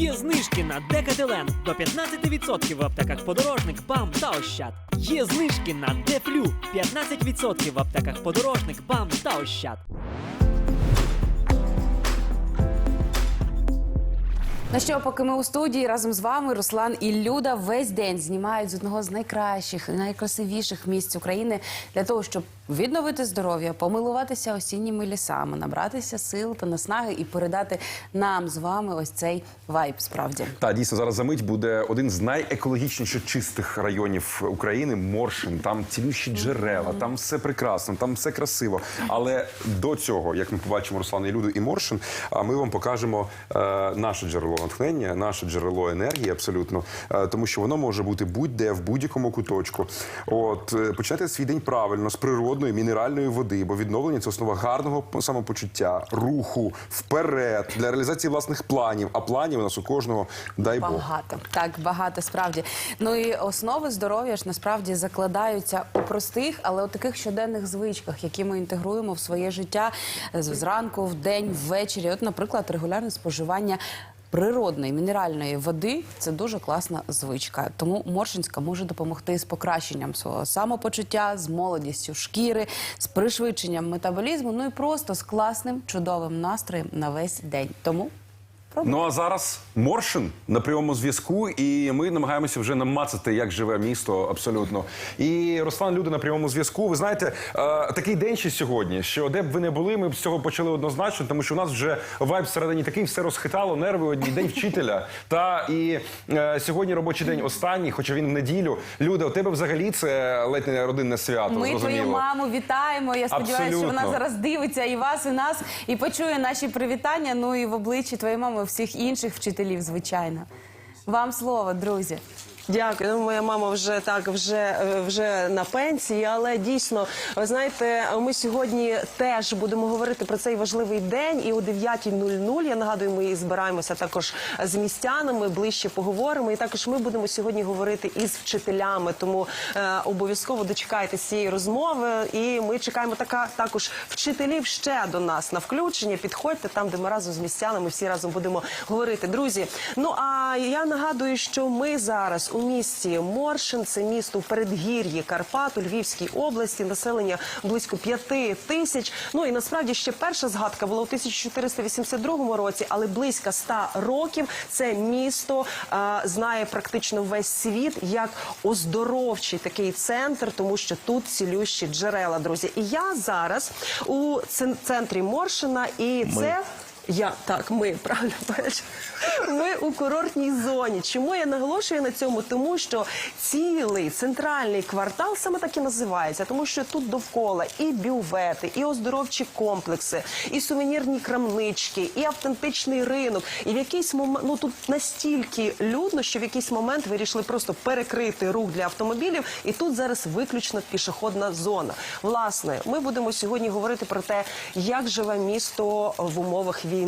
Є знижки на Декателен до 15% в аптеках Подорожник, БАМ та Ощад. Є знижки на Дефлю 15% в аптеках Подорожник, БАМ та Ощад. Ну що, поки ми у студії разом з вами, Руслан і Люда весь день знімають з одного з найкращих найкрасивіших місць України для того, щоб відновити здоров'я, помилуватися осінніми лісами, набратися сил та наснаги і передати нам з вами ось цей вайб. Справді Та дійсно зараз за мить буде один з найекологічніше чистих районів України Моршин. Там цілющі джерела, там все прекрасно, там все красиво. Але до цього, як ми побачимо Руслана і Люду і Моршин, ми вам покажемо е, наше джерело натхнення, наше джерело енергії, абсолютно, е, тому що воно може бути будь-де в будь-якому куточку. От е, почати свій день правильно з природної мінеральної води, бо відновлення це основа гарного самопочуття, руху вперед для реалізації власних планів. А планів у нас у кожного дай Бог. багато. Так, багато справді. Ну і основи здоров'я ж насправді закладаються у простих, але у таких щоденних звичках, які ми інтегруємо в своє життя зранку, в день, ввечері. От, наприклад, регулярне споживання. Природної мінеральної води це дуже класна звичка. Тому Моршинська може допомогти з покращенням свого самопочуття, з молодістю шкіри, з пришвидшенням метаболізму, ну і просто з класним чудовим настроєм на весь день. Тому Ну а зараз Моршин на прямому зв'язку, і ми намагаємося вже намацати, як живе місто абсолютно. І Руслан Люди на прямому зв'язку. Ви знаєте, е, такий день ще сьогодні, що де б ви не були, ми б з цього почали однозначно, тому що у нас вже вайб всередині такий, все розхитало, нерви одні, день вчителя. Та і е, сьогодні робочий день останній, хоча він в неділю. Люда, у тебе взагалі це ледь не родинне свято. Ми твою маму вітаємо. Я сподіваюся, що вона зараз дивиться і вас, і нас, і почує наші привітання. Ну і в обличчі твоєї мами всіх інших вчителів, звичайно. Вам слово, друзі. Дякую. Ну, моя мама вже так вже, е, вже на пенсії, але дійсно, ви знаєте, ми сьогодні теж будемо говорити про цей важливий день. І о 9.00, я нагадую, ми збираємося також з містянами, ближче поговоримо. І також ми будемо сьогодні говорити із вчителями. Тому е, обов'язково дочекайтеся цієї розмови. І ми чекаємо така також вчителів ще до нас на включення. Підходьте там, де ми разом з містянами всі разом будемо говорити. Друзі, ну а я нагадую, що ми зараз у місті Моршин, це місто в передгір'ї Карпат у Львівській області, населення близько п'яти тисяч. Ну і насправді ще перша згадка була у 1482 році, але близько ста років це місто а, знає практично весь світ як оздоровчий такий центр, тому що тут цілющі джерела, друзі. І я зараз у центрі Моршина, і це. Я так, ми правильно бачу. Ми у курортній зоні. Чому я наголошую на цьому? Тому що цілий центральний квартал саме так і називається, тому що тут довкола і бювети, і оздоровчі комплекси, і сувенірні крамнички, і автентичний ринок. І в якийсь момент ну тут настільки людно, що в якийсь момент вирішили просто перекрити рух для автомобілів, і тут зараз виключно пішохідна зона. Власне, ми будемо сьогодні говорити про те, як живе місто в умовах війни.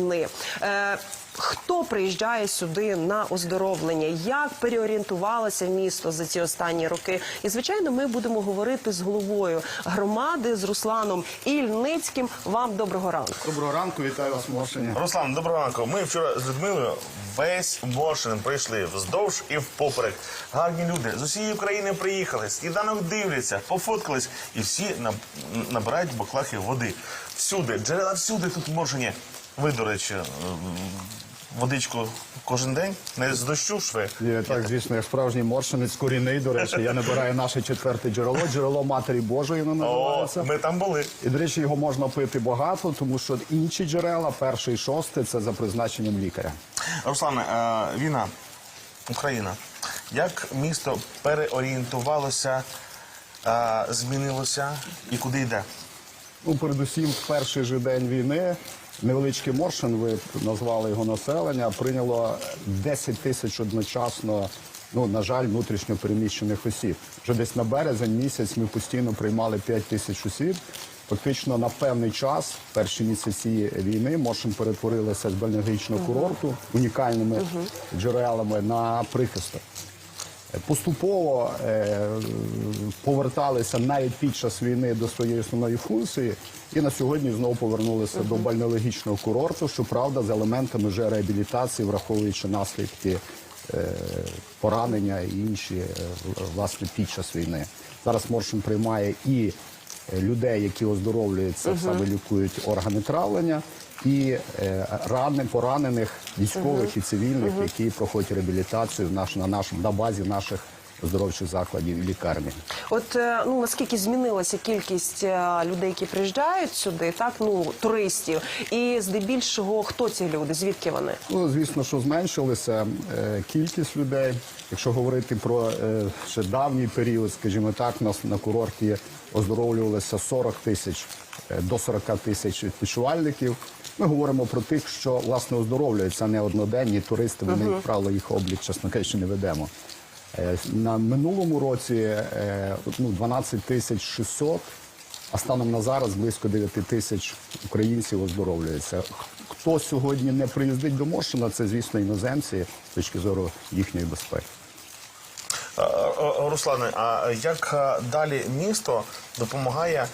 Е, Хто приїжджає сюди на оздоровлення? Як переорієнтувалося місто за ці останні роки? І звичайно, ми будемо говорити з головою громади з Русланом Ільницьким. Вам доброго ранку. Доброго ранку, вітаю вас, Моршині. Руслан, доброго ранку. Ми вчора з Людмилою весь Моршин прийшли вздовж і впоперек. Гарні люди з усієї України приїхали, сніданок дивляться, пофоткались, і всі на- набирають баклахи води. Всюди, джерела всюди тут в Моршині. Ви, до речі, водичку кожен день, не з дощу шви. Є, так, звісно, я справжній моршинець, корінний, до речі. Я набираю наше четверте джерело, джерело Матері Божої воно О, ми там були. І, до речі, його можна пити багато, тому що інші джерела, перший і шостий, це за призначенням лікаря. Руслане, е, війна, Україна. Як місто переорієнтувалося, е, змінилося і куди йде? Ну, передусім, в перший же день війни невеличкий Моршин, ви назвали його населення, прийняло 10 тисяч одночасно, ну, на жаль, внутрішньо переміщених осіб. Вже десь на березень місяць ми постійно приймали 5 тисяч осіб. Фактично на певний час, перші місяці війни, Моршин перетворилася з бальневрічного курорту унікальними джерелами на прихисток. Поступово е, поверталися навіть під час війни до своєї основної функції, і на сьогодні знову повернулися до бальнеологічного курорту, щоправда, з елементами вже реабілітації, враховуючи наслідки е, поранення і інші е, власне під час війни. Зараз Моршин приймає і людей, які оздоровлюються, саме лікують органи травлення, і ранен, поранених військових і цивільних, які проходять реабілітацію наш, на, наш, на базі наших оздоровчих закладів і лікарні. От е, ну наскільки змінилася кількість е, людей, які приїжджають сюди, так ну туристів, і здебільшого хто ці люди? Звідки вони? Ну, звісно, що зменшилася е, кількість людей. Якщо говорити про е, ще давній період, скажімо так, у нас на курорті оздоровлювалося 40 тисяч е, до 40 тисяч відпочивальників. Ми говоримо про тих, що власне оздоровлюються, не одноденні туристи. Ми, як правило, їх облік, чесно кажучи, не ведемо. Е, На минулому році е, ну, 12 тисяч 600, а станом на зараз близько 9 тисяч українців оздоровлюється. Хто сьогодні не приїздить до Моршина, це, звісно, іноземці з точки зору їхньої безпеки. А, Руслане, а як далі місто допомагає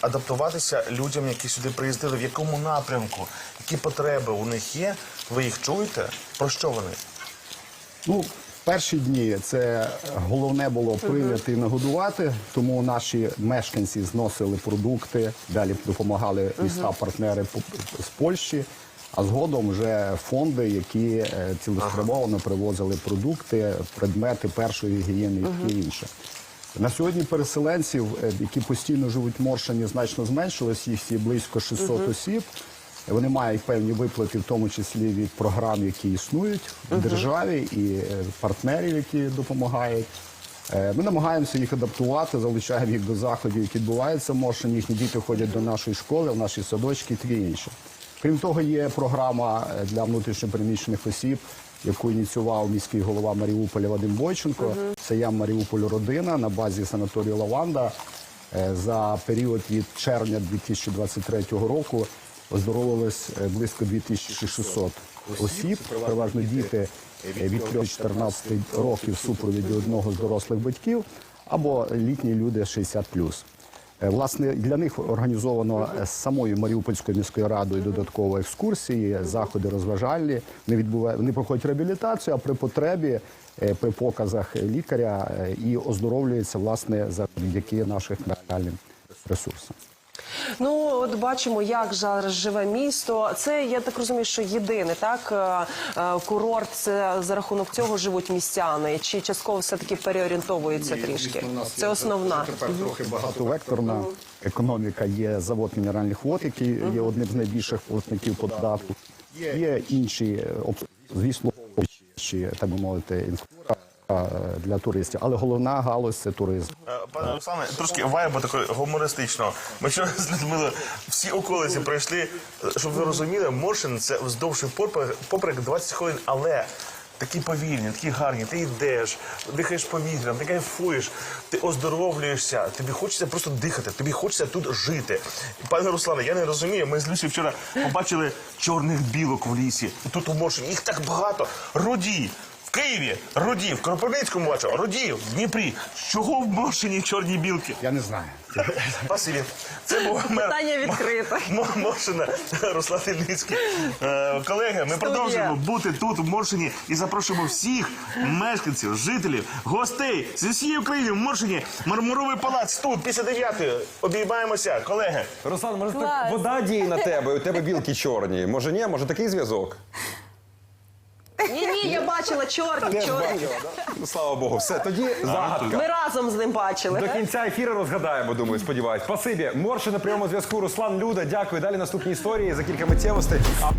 адаптуватися людям, які сюди приїздили? В якому напрямку? Які потреби у них є? Ви їх чуєте? Про що вони? Ну, перші дні це головне було прийняти і нагодувати, тому наші мешканці зносили продукти, далі допомагали міста-партнери по- з Польщі. А згодом вже фонди, які е, цілеспрямовано привозили продукти, предмети першої гігієни і таке інше. На сьогодні переселенців, е, які постійно живуть в Моршині, значно зменшилось. Їх є близько 600 осіб. Вони мають певні виплати, в тому числі від програм, які існують в державі і е, партнерів, які допомагають. Е, Ми намагаємося їх адаптувати, залучаємо їх до заходів, які відбуваються в Моршині. Їхні діти ходять до нашої школи, в наші садочки і таке інше. Крім того, є програма е, для внутрішньопереміщених осіб, яку ініціював міський голова Маріуполя Вадим Бойченко. Це я Маріуполю родина на базі санаторію Лаванда. Е, За період від червня 2023 року оздоровилось е, близько 2600 осіб, переважно діти е, від 3 14 років супровіді одного з дорослих батьків або літні люди 60+. Е, Власне, для них організовано самою Маріупольською міською радою додаткові екскурсії, заходи розважальні. Вони відбувають, вони проходять реабілітацію, а при потребі, при показах лікаря і оздоровлюються власне завдяки нашим реальним ресурсам. Ну от бачимо, як зараз живе місто. Це я так розумію, що єдине так е, е, курорт. Це за рахунок цього живуть містяни, чи частково все таки переорієнтовуються трішки. Це основна. Тепер трохи багатовекторна економіка. Є завод мінеральних вод, який є одним з найбільших платників податку. Є інші е, об- звісно, чи, так би мовити, інфраструктура е, для туристів, але головна галузь це туризм. Е, Пане Руслане, трошки вайбу такої гумористичного. Ми вчора з Людмилою всі околиці пройшли, е, щоб ви розуміли, Моршин це вздовж поперек 20 хвилин, але такі повільні, такі гарні. Ти йдеш, дихаєш повітрям, ти кайфуєш, ти оздоровлюєшся, тобі хочеться просто дихати, тобі хочеться тут жити. Пане Руслане, я не розумію. Ми з Люсі вчора побачили чорних білок в лісі. Тут у Моршині їх так багато. Руді. Києві руді, в Кропивницькому бачу, руді, в Дніпрі. Чого в Моршині чорні білки? Я не знаю. Спасибі. Це був мер Питання відкрите. Мо- Моршина Руслан Ільницький. Е, Колеги, ми продовжуємо бути тут, в Моршині, і запрошуємо всіх мешканців, жителів, гостей з усієї України в Моршині. Мармуровий палац тут, після дев'ятої. Обіймаємося, колеги. Руслан, може так Клас. вода діє на тебе, у тебе білки чорні. Може ні? Може такий зв'язок? Ні, ні, я бачила чорні, чорні. Ну, слава Богу, все, тоді загадка. Ми разом з ним бачили. До кінця ефіру розгадаємо, думаю, сподіваюсь. Спасибі. Морше на прямому зв'язку. Руслан Люда. Дякую. Далі наступні історії за кілька миттєвостей. А-